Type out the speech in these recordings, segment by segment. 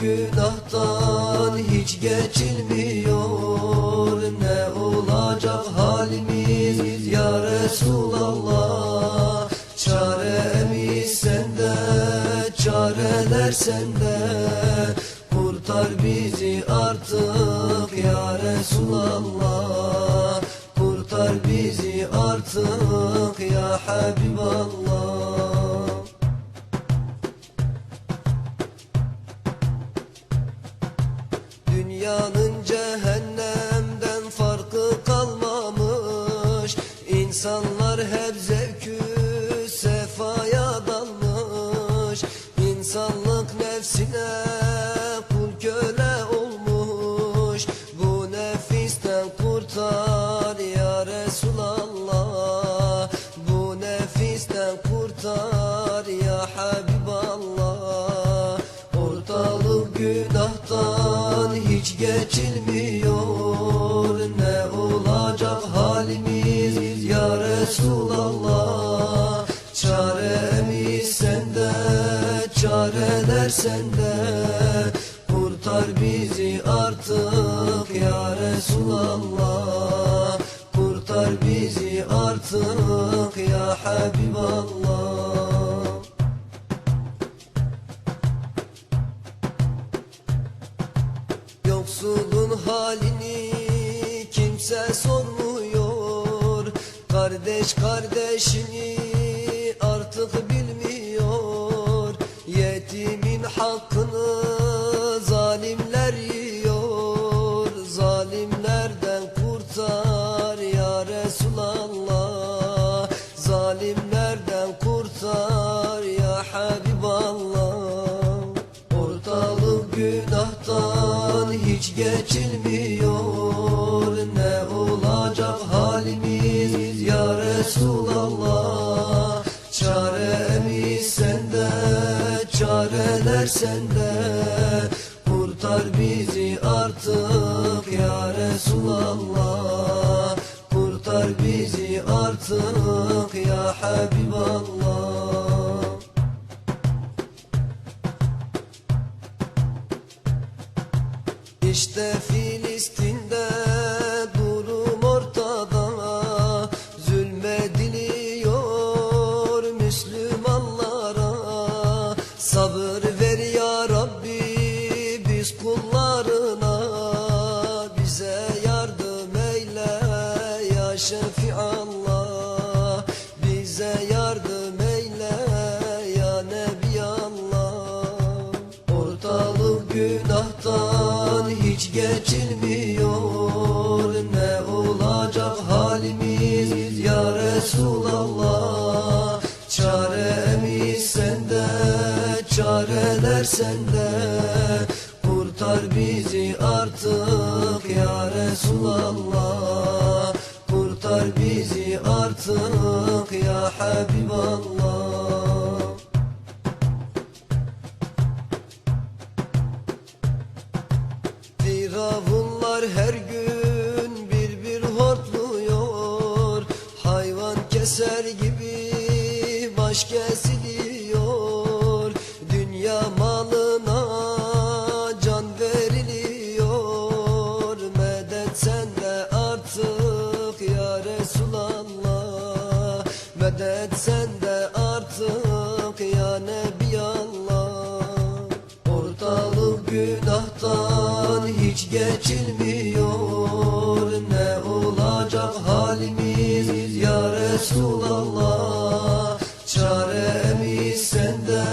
günahtan hiç geçilmiyor. Ne olacak halimiz? Ya Resulallah Çaremiz sende, çareler sende. Kurtar bizi artık ya Resulallah. Kurtar bizi artık ya Habiballah Dünyanın cehennemden farkı kalmamış. İnsanlar hep zevkü sefaya dalmış. İnsanlık nefsine sende Kurtar bizi artık ya Resulallah. Kurtar bizi artık ya Habiballah. Yoksulun halini kimse sormuyor. Kardeş kardeşini artık Habiballah Ortalık günahtan hiç geçilmiyor. Ne olacak halimiz ya Resulallah? Çaremiz sende, çareler sende. Kurtar bizi artık ya Resulallah. Kurtar bizi artık ya Habiballah İşte Filistin'de durum ortada. Zulmediliyor Müslümanlara. Sabır ver ya Rabbi biz kullarına. Bize yardım eyle ya Şefiallah Bize yardım eyle ya Nebi Allah. Ortalık günahtan hiç geçilmiyor. Ne olacak halimiz? Ya Resulallah Çaremiz sende, çareler sende Kurtar bizi artık. Ya Resulallah Kurtar bizi artık. Ya Habiballah Firavunlar her gün bir bir hortluyor. Hayvan keser gibi baş kesiliyor Dünya günahtan hiç geçilmiyor. Ne olacak halimiz? Ya Resulallah Çaremiz sende,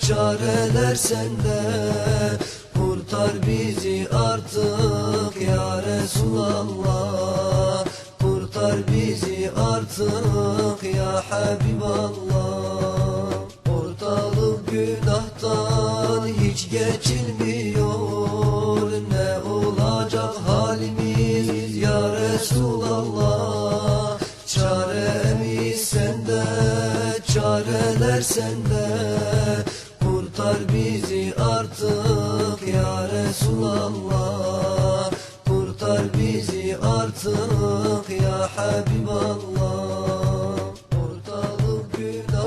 çareler sende. Kurtar bizi artık ya Resulallah. Kurtar bizi artık ya Habiballah hiç geçilmiyor Ne olacak halimiz ya Resulallah. Çaremiz sende, çareler sende? Kurtar bizi artık ya Resulallah. Kurtar bizi artık ya Habiballah.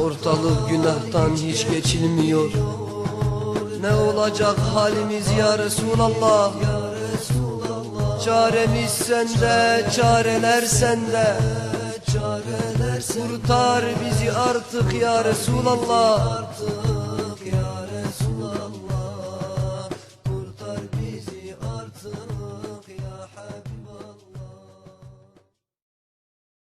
Ortalık günahtan hiç geçilmiyor Ne olacak halimiz ya Resulallah? Çaremiz sende çareler sende. Kurtar bizi artık ya Resulallah